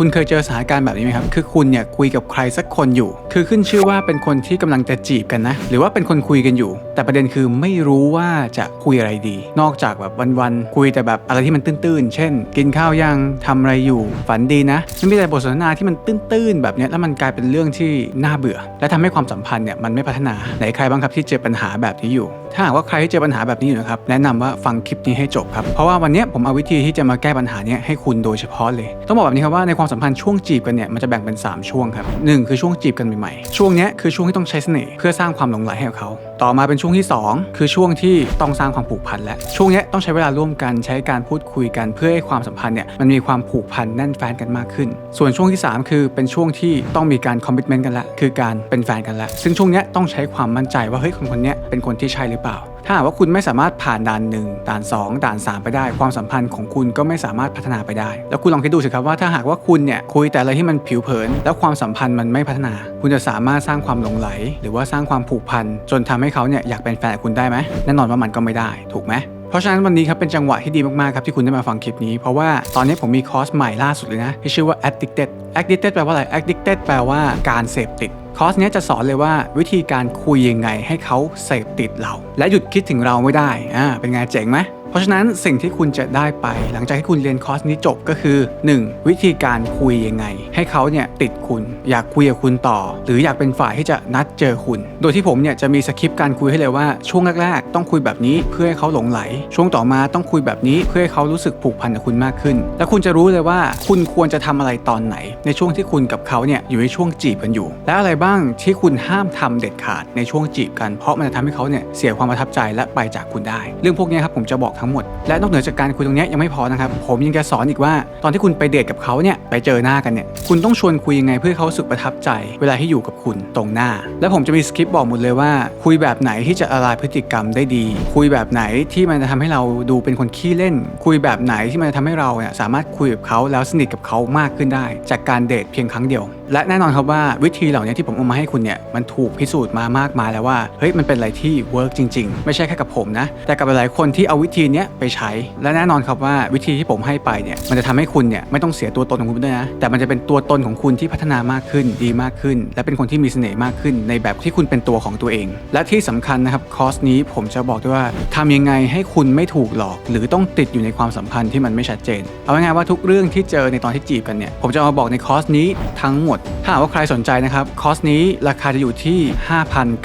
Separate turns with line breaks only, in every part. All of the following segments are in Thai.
คุณเคยเจอสถานการณ์แบบนี้ไหมครับ คือคุณเนี่ยคุยกับใครสักคนอยู่ คือขึ้นชื่อว่าเป็นคนที่กำลังจะจีบกันนะ หรือว่าเป็นคนคุยกันอยู่ แต่ประเด็นคือไม่รู้ว่าจะคุยอะไรดี นอกจากแบบวันๆ คุยแต่แบบอะไรที่มันตื้นๆ เช่น กินข้าวยังทำอะไรอยู่ ฝันดีนะมันมีแต่บทสนทนาที่มันตื้นๆ แบบนี้แล้วมันกลายเป็นเรื่องที่น่าเบื่อ และทำให้ความสัมพันธ์เนี่ยมันไม่พัฒนา ไหนใครบ้างครับที่เจอปัญหาแบบนี้อยู่ ถ้าหากว่าใครที่เจอปัญหาแบบนี้อยู่นะครับ แนะนำว่าฟังคลิปนี้ให้จบครับ เพราะว่าวันนี้ผมเอาวิธีที่จะมาแก้ปัญหาเนี้ยให้คุณโดยเฉพาะเลย ต้องบอกแบบนี้ครับว่าในความความสัมพันธ์ช่วงจีบกันเนี่ยมันจะแบ่งเป็น 3 ช่วงครับหนึ่งคือช่วงจีบกันใหม่ๆ ช่วงเนี้ยคือช่วงที่ต้องใช้เสน่ห์เพื่อสร้างความหลงใหลให้กับเขา ต่อมาเป็นช่วงที่ 2 คือช่วงที่ต้องสร้างความผูกพันและ ช่วงเนี้ยต้องใช้เวลาร่วมกันใช้การพูดคุยกันเพื่อให้ความสัมพันธ์เนี่ยมันมีความผูกพันแน่นแฟนกันมากขึ้น ส่วนช่วงที่ 3 คือเป็นช่วงที่ต้องมีการคอมมิชเมนต์กันละคือการเป็นแฟนกันละซึ่งช่วงเนี้ยต้องใช้ความมั่นใจว่าเฮ้ยคนคนเนี้ยเป็นคนที่ใช่หรือเปล่า ถ้าหากว่าคุณไม่สามารถผ่านด่านหนึ่งด่าน 2 ด่าน 3 ไปได้ ความสัมพันธ์ของคุณก็ไม่สามารถพัฒนาไปได้ แล้วคุณลองคิดดูสิครับว่าถ้าหากว่าคุณเนี่ยคุยแต่อะไรที่มันผิวเผิน แล้วความสัมพันธ์มันไม่พัฒนา คุณจะสามารถสร้างความหลงไหล หรือว่าสร้างความผูกพันจนทำให้เขาเนี่ยอยากเป็นแฟนกับคุณได้ไหมแน่นอนว่ามันก็ไม่ได้ ถูกไหม เพราะฉะนั้นวันนี้ครับเป็นจังหวะที่ดีมากๆครับที่คุณได้มาฟังคลิปนี้ เพราะว่าตอนนี้ผมมีคอร์สใหม่ล่าสุดเลยนะที่ชื่อว่า addicted addicted แปลว่าอะไร addicted แปลว่าการเสพติดคอร์สเนี้ยจะสอนเลยว่าวิธีการคุยยังไงให้เขาเสพติดเรา และหยุดคิดถึงเราไม่ได้อ่าเป็นไงเจ๋งไหม ราะฉะนั้นสิ่งที่คุณจะได้ไป หลังจากที่คุณเรียนคอร์สนี้จบก็คือ 1. วิธีการคุยยังไง ให้เขาเนี่ยติดคุณ อยากคุยกับคุณต่อ หรืออยากเป็นฝ่ายที่จะนัดเจอคุณ โดยที่ผมเนี่ยจะมีสคริปต์การคุยให้เลยว่าช่วงแรกๆ ต้องคุยแบบนี้เพื่อให้เขาหลงไหล ช่วงต่อมาต้องคุยแบบนี้เพื่อให้เขารู้สึกผูกพันกับคุณมากขึ้น และคุณจะรู้เลยว่าคุณควรจะทำอะไรตอนไหน ในช่วงที่คุณกับเขาเนี่ยอยู่ในช่วงจีบกันอยู่ และอะไรบ้างที่คุณห้ามทำเด็ดขาดในช่วงจีบกันเพราะมันจะทำให้เขาเนี่ยเสียความประทับใจและไปจากคุณได้ เรื่องพวกนี้ครับผมจะบอกทั้งหมด และนอกเหนือจากการคุยตรงนี้ยังไม่พอนะครับ ผมยังจะสอนอีกว่า ตอนที่คุณไปเดทกับเขาเนี่ยไปเจอหน้ากันเนี่ยคุณต้องชวนคุยยังไงเพื่อเขาสึกประทับใจ เวลาที่อยู่กับคุณตรงหน้า และผมจะมีสคริปต์บอกหมดเลยว่า คุยแบบไหนที่จะละลายพฤติกรรมได้ดี คุยแบบไหนที่มันจะทำให้เราดูเป็นคนขี้เล่น คุยแบบไหนที่มันจะทำให้เราเนี่ยสามารถคุยกับเขาแล้วสนิทกับเขามากขึ้นได้ จากการเดทเพียงครั้งเดียว และแน่นอนครับว่าวิธีเหล่านี้ที่ผมเอามาให้คุณเนี่ยมันถูกพิสูจน์มามากมายแล้วว่าเฮ้ยมันเป็นอะไรที่เวิร์กจริง ๆ ไม่ใช่แค่กับผมนะ แต่กับหลายคนที่เอาวิธีนี้ไปใช้ และแน่นอนครับว่าวิธีที่ผมให้ไปเนี่ยมันจะทำให้คุณเนี่ยไม่ต้องเสียตัวตนของคุณไปด้วยนะแต่มันจะเป็นตัวตนของคุณที่พัฒนามากขึ้นดีมากขึ้น และเป็นคนที่มีเสน่ห์มากขึ้น ในแบบที่คุณเป็นตัวของตัวเอง และที่สำคัญนะครับคอร์สนี้ผมจะบอกด้วยว่าทำยังไงให้คุณไม่ถูกหลอก หรือต้องติดอยู่ในความสัมพันธ์ที่มันไม่ชัดเจน เอาง่ายๆว่าทุกเรื่องที่เจอในตอนที่จีบกันเนี่ยผมจะเอามาบอกในคอร์สนี้ทั้งหมดถ้าหากว่าใครสนใจนะครับคอร์สนี้ราคาจะอยู่ที่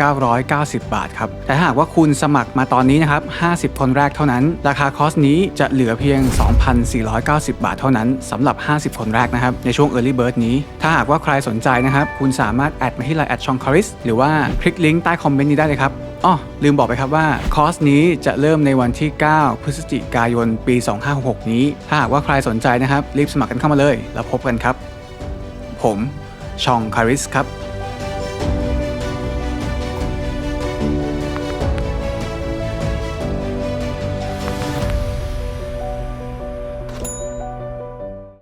5,990 บาทครับ แต่ถ้าหากว่าคุณสมัครมาตอนนี้นะครับ 50 คนแรกเท่านั้น ราคาคอร์สนี้จะเหลือเพียง 2,490 บาทเท่านั้นสำหรับ 50 คนแรกนะครับ ในช่วง Early Bird นี้ ถ้าหากว่าใครสนใจนะครับ คุณสามารถแอดมาที่ไลน์แอดชองคาริสหรือว่าคลิกลิงก์ใต้คอมเมนต์นี้ได้เลยครับอ๋อลืมบอกไปครับว่า คอร์สนี้จะเริ่มในวันที่ 9 พฤศจิกายน ปี 2566 นี้ ถ้าหากว่าใครสนใจนะครับ รีบสมัครกันเข้ามาเลย แล้วพบกันครับ ผม ชองคาริสครับ